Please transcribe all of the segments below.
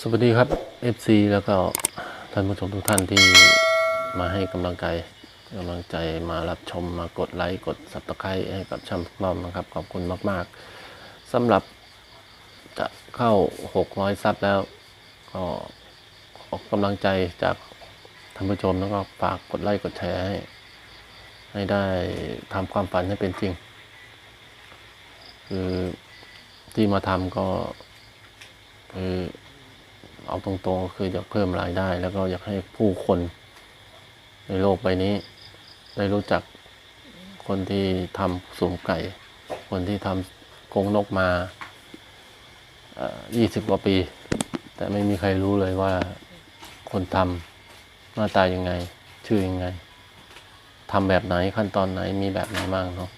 สวัสดีครับ FC แล้วก็ท่านผู้ชมทุกท่านที่มาให้กำลังใจกำลังใจมารับชมมากดไลค์กด subscribe ให้กับช่างน้อมนะครับ ขอบคุณมาก ๆสำหรับจะเข้า 600 ซับแล้ว ก็ขอกำลังใจจากท่านผู้ชมแล้วก็ฝากกดไลค์กดแชร์ให้ให้ได้ทำความฝันให้เป็นจริง คือที่มาทำก็คือ เอาตรงๆก็คืออยากเพิ่มรายได้ แล้วก็อยากให้ผู้คน ในโลกใบนี้ ได้รู้จักคนที่ทำสุ่มไก่ คนที่ทำกงนกมายี่สิบกว่าปี แต่ไม่มีใครรู้เลยว่าคนทำหน้าตายังไง ชื่อยังไงทำแบบไหนขั้นตอนไหนมีแบบไหนบ้างเนาะ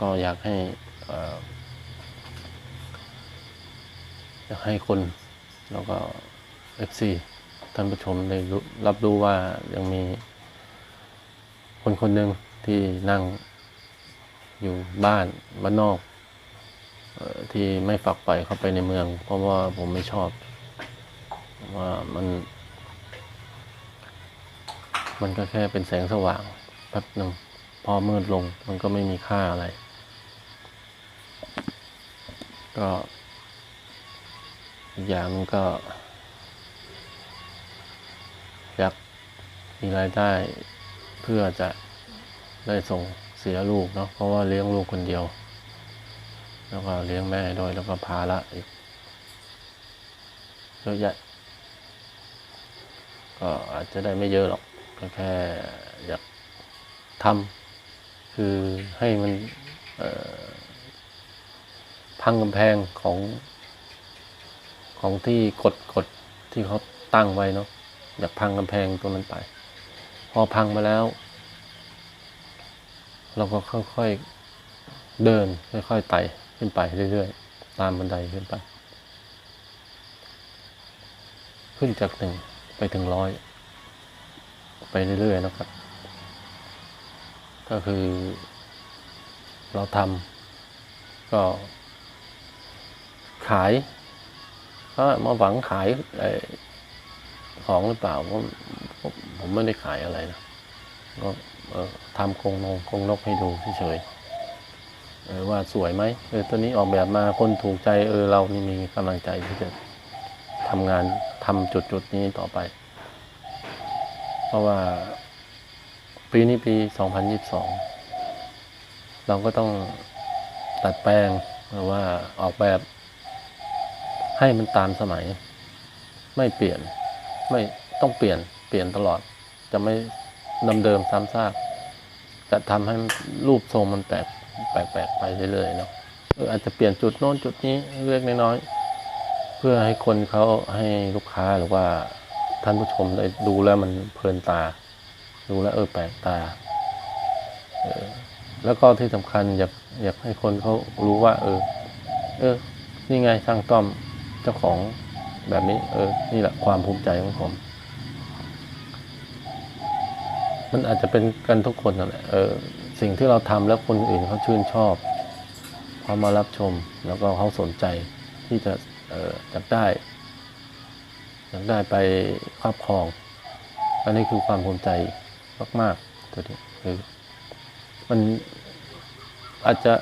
ก็อยากให้ออยากให้คนแล้วก็ FC ท่านผู้ชมได้รับรู้ว่ายังมี คนคนหนึ่งที่นั่งอยู่บ้านบ้านนอกที่ไม่ฝักใฝ่เข้าไปในเมือง เพราะว่าผมไม่ชอบ ว่ามัน มันก็แค่เป็นแสงสว่างแป๊บหนึ่งพอมืดลง มันก็ไม่มีค่าอะไร ก็อย่างก็ อยากมีรายได้เพื่อจะได้ส่งเสียลูกเนาะเพราะว่าเลี้ยงลูกคนเดียว แล้วก็เลี้ยงแม่ด้วยแล้วก็ภาระอีกเยอะแยะก็อาจจะได้ไม่เยอะหรอกก็แค่อยากทำคือให้มันพังกำแพงของของที่กดกดที่เขาตั้งไว้เนาะ อยากพังกำแพงตัวนั้นไป พอพังมาแล้ว เราก็ค่อยๆเดิน ค่อยๆไต่ขึ้นไปเรื่อยๆ ตามบันไดขึ้นไป ขึ้นจากหนึ่งไปถึงร้อย ไปเรื่อยๆนะครับ ก็คือเราทำก็ขายก็มาหวังขายไอ ของหรือเปล่าผมผมผมไม่ได้ขายอะไรนะก็เออทำกรงนงกรงนกให้ดูเฉยๆเออว่าสวยไหมเออตัวนี้ออกแบบมาคนถูกใจเออเรานี่มีกำลังใจที่จะทำงานทำจุดจุดๆนี้ต่อไป เพราะว่าปีนี้ปี 2022 เราก็ต้องตัดแปลงหรือว่าออกแบบให้มันตามสมัยไม่เปลี่ยน ไม่ต้องเปลี่ยนเปลี่ยนตลอด จะไม่ดำเดิมซ้ำซากจะทำให้รูปทรงมันแปลกแปลกๆไปเรื่อยๆเนาะอาจจะเปลี่ยนจุดโน้นจุดนี้เล็กน้อยเพื่อให้คนเขาให้ลูกค้าหรือว่าท่านผู้ชมได้ดูแล้วมันเพลินตา ดูแล้วเออแปลกตาออแล้วก็ที่สำคัญอยากอยากให้คนเขารู้ว่า เออ เออ นี่ไงช่างต้อมเจ้าของ แบบนี้ เออ นี่แหละความภูมิใจของผม มันอาจจะเป็นกันทุกคนนั่นแหละเออ สิ่งที่เราทำแล้วคนอื่นเขาชื่นชอบเขามารับชม แล้วก็เขาสนใจที่จะเอออยากได้อยากได้ไปครอบครอง อันนี้คือความภูมิใจมากๆตัวนี้คือมันอาจจะ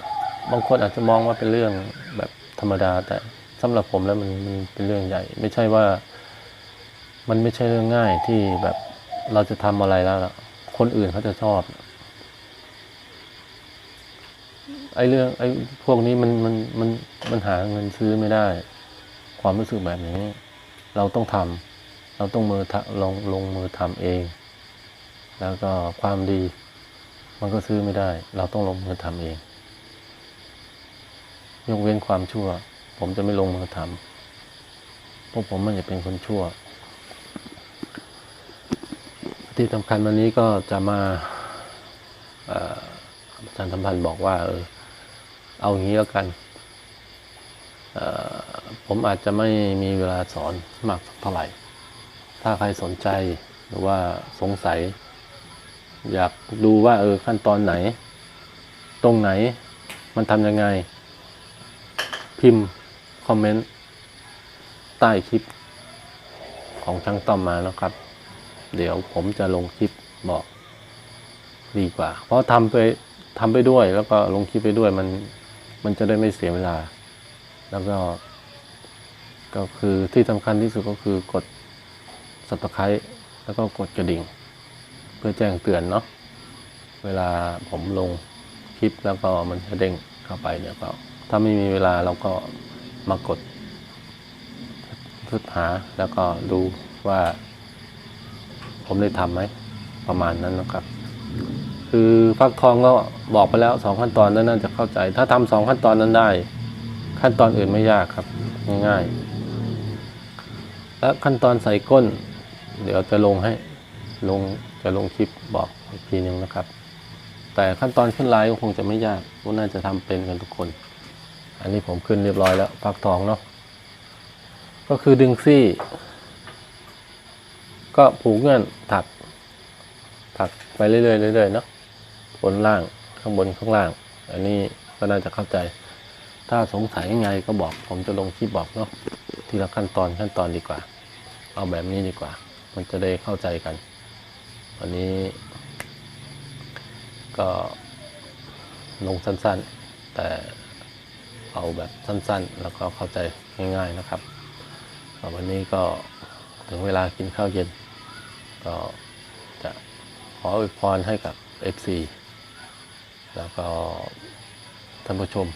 บางคนอาจจะมองว่าเป็นเรื่องแบบธรรมดาแต่ สำหรับผมแล้วมันมันเป็นเรื่องใหญ่ ไม่ใช่ว่า มันไม่ใช่เรื่องง่ายที่แบบเราจะทำอะไรแล้วคนอื่นเขาจะชอบไอ้เรื่องไอ้พวกนี้มันมันมันมันหาเงินซื้อไม่ได้ ความรู้สึกแบบนี้ เราต้องทำเราต้องมือทะลงลงมือทำเอง แล้วก็ความดี มันก็ซื้อไม่ได้ เราต้องลงมือทำเอง ยกเว้นความชั่ว ผมจะไม่ลงมือทำเพราะผมมันจะเป็นคนชั่ว ที่สำคัญวันนี้ก็จะมาอาจารย์สัมพันธ์บอกว่า เออ เอางี้แล้วกัน ผมอาจจะไม่มีเวลาสอนมากเท่าไหร่ ถ้าใครสนใจหรือว่าสงสัย อยากดูว่า เออ ขั้นตอนไหน ตรงไหน มันทำยังไง พิมพ์ อมเมนต์ใต้คลิปของช่างต้อมมานะครับ เดี๋ยวผมจะลงคลิปบอกดีกว่า เพราะทำไปทำไปด้วยแล้วก็ลงคลิปไปด้วยมันมันจะได้ไม่เสียเวลา แล้วก็ ก็คือที่สำคัญที่สุดก็คือกด subscribe แล้วก็กดกระดิ่ง เพื่อแจ้งเตือนเนาะเวลาผมลงคลิปแล้วก็มันจะเด้งเข้าไปเนี่ยก็ถ้าไม่มีเวลาเราก็ มากดทึดหาแล้วก็ดูว่า ผมได้ทำไหมประมาณนั้นนะครับ คือฟักทองก็บอกไปแล้วสองขั้นตอนนั้นน่าจะเข้าใจ ถ้าทำสองขั้นตอนนั้นได้ ขั้นตอนอื่นไม่ยากครับ ง่ายๆ และขั้นตอนใส่ก้น เดี๋ยวจะลงให้ลงจะลงคลิปบอกอีกทีหนึงนะครับ แต่ขั้นตอนขึ้นไลน์ก็คงจะไม่ยากก็น่าจะทำเป็นกันทุกคน อันนี้ผมขึ้นเรียบร้อยแล้วฟักทองเนาะก็คือดึงซี่ ก็ผูกเงื่อนถัก ถักไปเรื่อยๆเรื่อยๆเนาะบนล่างข้างบนข้างล่าง อันนี้ก็น่าจะเข้าใจ ถ้าสงสัยยังไงก็บอกผมจะลงคลิปบอกเนาะทีละขั้นตอนขั้นตอนดีกว่า เอาแบบนี้ดีกว่า มันจะได้เข้าใจกันวันนี้ ก็ลงสั้นๆ แต่ เอาแบบสั้นๆ แล้วก็เข้าใจง่ายๆนะครับ วันนี้ก็ถึงเวลากินข้าวเย็น ก็จะขออวยพรให้กับ FC แล้วก็ท่านผู้ชม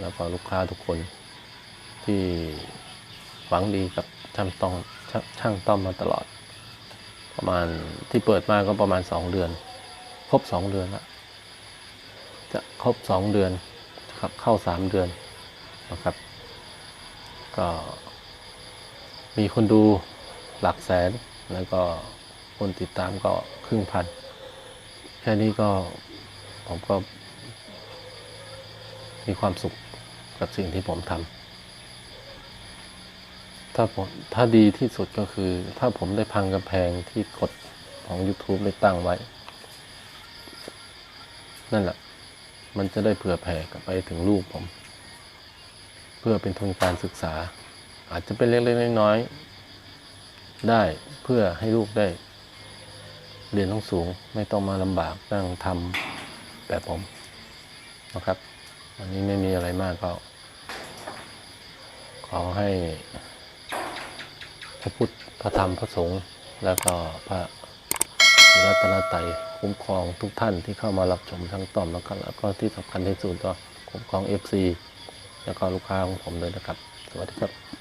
แล้วก็ลูกค้าทุกคนที่หวังดีกับช่างต้องช่างช่างต้อมมาตลอด ประมาณที่เปิดมาก็ประมาณสองเดือน ครบสองเดือนละจะครบสองเดือนครับเข้าสามเดือน นะครับ ก็มีคนดูหลักแสนแล้วก็คนติดตามก็ครึ่งพัน แค่นี้ก็ผมก็มีความสุขกับสิ่งที่ผมทำ ถ้าผมถ้าดีที่สุดก็คือ ถ้าผมได้พังกำแพงที่กดของ YouTube ได้ตั้งไว้ นั่นแหละ มันจะได้เผื่อแผ่กับไปถึงลูกผม เพื่อเป็นทุนการศึกษา อาจจะเป็นเล็กๆน้อยๆได้เพื่อให้ลูกได้ เรียนต้องสูงไม่ต้องมาลำบากนั่งทำแบบผมนะครับ วันนี้ไม่มีอะไรมากก็ขอให้พระพุทธพระธรรมพระสงฆ์แล้วก็พระรัตนตรัยคุ้มครองทุกท่านที่เข้ามารับชมทั้งต่อมแล้วก็แล้วก็ที่สำคัญที่สุดก็คุ้มครอง FC แล้วก็ลูกค้าของผมด้วยนะครับ สวัสดีครับ